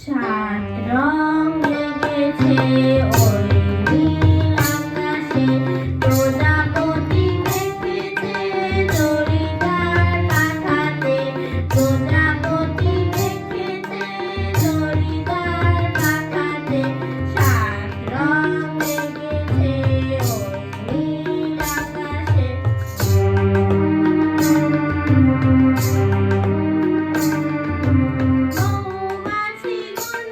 সাত রং লেগেছে ওই Bye.